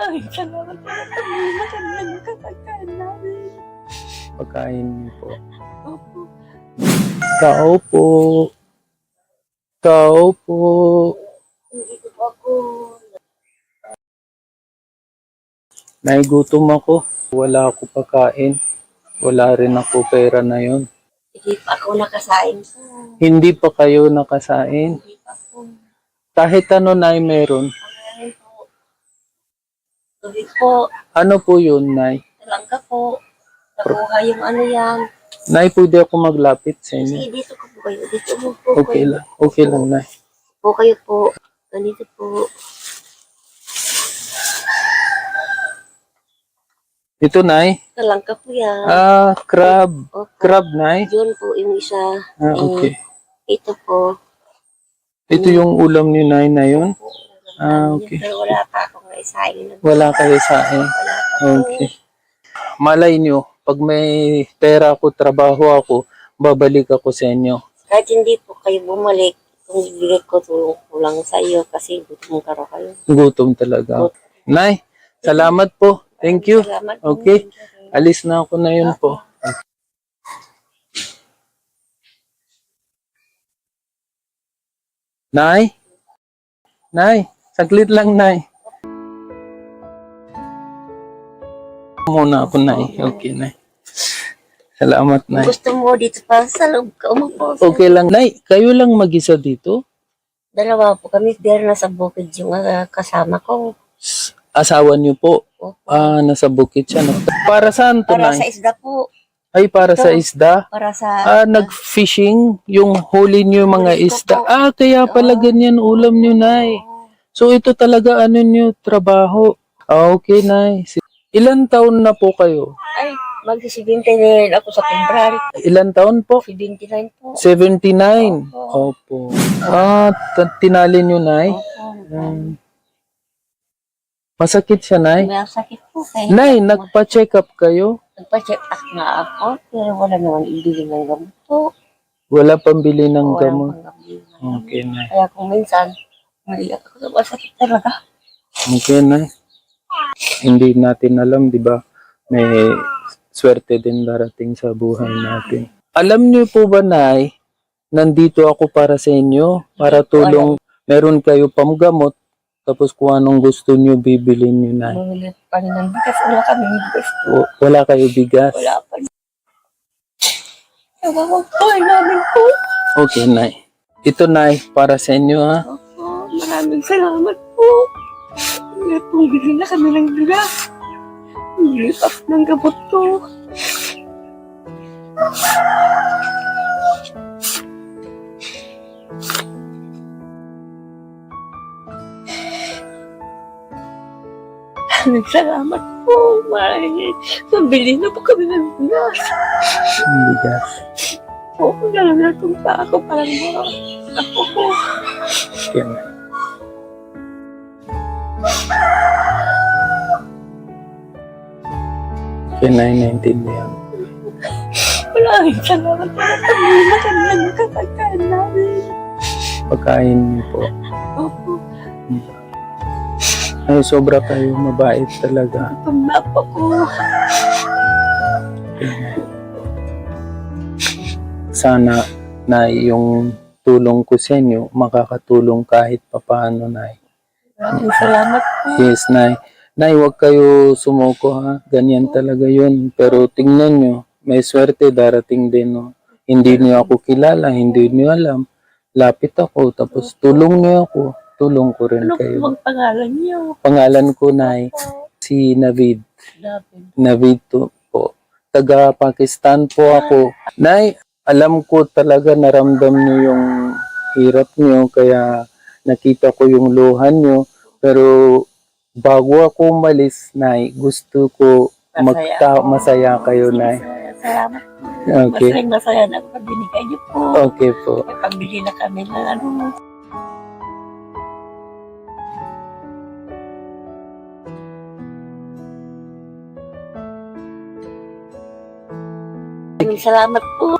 Maraming salamat po. Kami magandang kasagkaan namin. Pagkain niyo po. Opo. Tao po. Tao po. Hindi ko po ako. Naigutom ako. Wala ako pagkain. Wala rin ako pera na yon. Hindi pa ako nakasain po. Hindi pa kayo nakasain. Hindi pa po. Kahit ano na meron. Maraming po. Tubig po. Ano po yun, Nay? Talangka po. Nakuha yung ano yan. Nay, pwede ako maglapit sa inyo. Sige, dito ko po kayo. Dito mo po Okay kayo. lang. Okay lang, Nay. Po kayo po. Ganito po. Ito, Nay. Talangka po yan. Ah, crab. Opo. Crab, Nay. Yun po yung isa. Ah, okay. Ito po. Ito yung ulam ni Nay na yun. Ah, okay. Pero wala pa akong naisain. Wala kayo sa akin. Wala pa. Okay. Malay nyo, pag may pera ako, trabaho ako, babalik ako sa inyo. Kahit hindi po kayo bumalik, kung ibigay ko tulong ko lang sa iyo kasi gutom ka raw kayo. Gutom talaga. ako. Nay, salamat po. Thank you. Salamat po. Okay. Alis na ako na yun po. Nay? Nay, saglit lang, Nay. Muna ako, Nay. Okay, Nay. Salamat, Nay. Gusto mo dito pa sa loob ka umupo. Okay lang. Nay, kayo lang mag-isa dito? Dalawa po kami, pero nasa bukid yung ah, kasama ko. Asawa niyo po? Opo. Ah, nasa bukit siya. No? Para saan to, Para sa Nay? isda po. Ay, para sa isda? Para sa... Ah, nag-fishing? Yung huli niyo yung mga isda? Ah, kaya pala ganyan ulam niyo, Nay. So, ito talaga ano niyo, trabaho. Ah, okay. Si- Ilan taon na po kayo? Ay, magsi-79 ako sa February. Ilan taon po? 79 po. 79. Opo. Ah, t- tinali niyo, Nay? Opo. Hmm. Masakit siya, Nay? May sakit po. Kaya Nay, nagpa-check up kayo? Nagpa-check up nga ako, pero wala naman ibili ng gamot po. Wala pambili ng Wala gamot. pang gamot. Okay, Nay. Kaya kung minsan, maliyak ako sa masakit talaga. Okay, Nay. Hindi natin alam, di ba? May swerte din darating sa buhay natin. Alam niyo po ba, Nay, nandito ako para sa inyo, para tulong. Meron kayo pamgamot, tapos kung anong gusto niyo, bibilin niyo, Nay. Bumili pa rin ng bigas. Wala kami bigas. W- wala kayo bigas. Wala pa. Nawawag po namin po. Okay, Nay. Ito, Nay, para sa inyo, ha? Maraming salamat po. Hindi pong bili na kami ng bigas. Bili pa po ng gamot ko. Maraming salamat po. Maraming Mabili na po kami ng bigas. Bigas. Po, nalalatong pa ako parang mga ako po. Okay, Nay. Okay, Nay, naintindihan. Maraming salamat po. Kami magandang kasagkaan namin. Pagkain niyo po. Opo, Ay, sobra kayo mabait talaga. pamapa ko. Sana na yung tulong ko sa inyo makakatulong kahit papaano, Nay. Maraming salamat po. Yes, Nay. Nay, huwag kayo sumuko ha. Ganyan talaga yun. Pero tingnan nyo, may swerte darating din. No? Hindi niyo ako kilala, hindi niyo alam. Lapit ako, tapos tulong niyo ako. Tulong ko rin Ano po kayo. bang pangalan niyo? Pangalan ko, Nay, si Navid. David. Navid to po. Taga Pakistan po ako. Nay, alam ko talaga naramdam niyo yung hirap niyo kaya nakita ko yung luhan niyo. Pero bago ako umalis, Nay, gusto ko magta masaya kayo, Nay. Masaya. Salamat. Okay. Masaya masaya na ako na binigay niyo po. Okay po. May pambili na kami ng ano. Salamat po.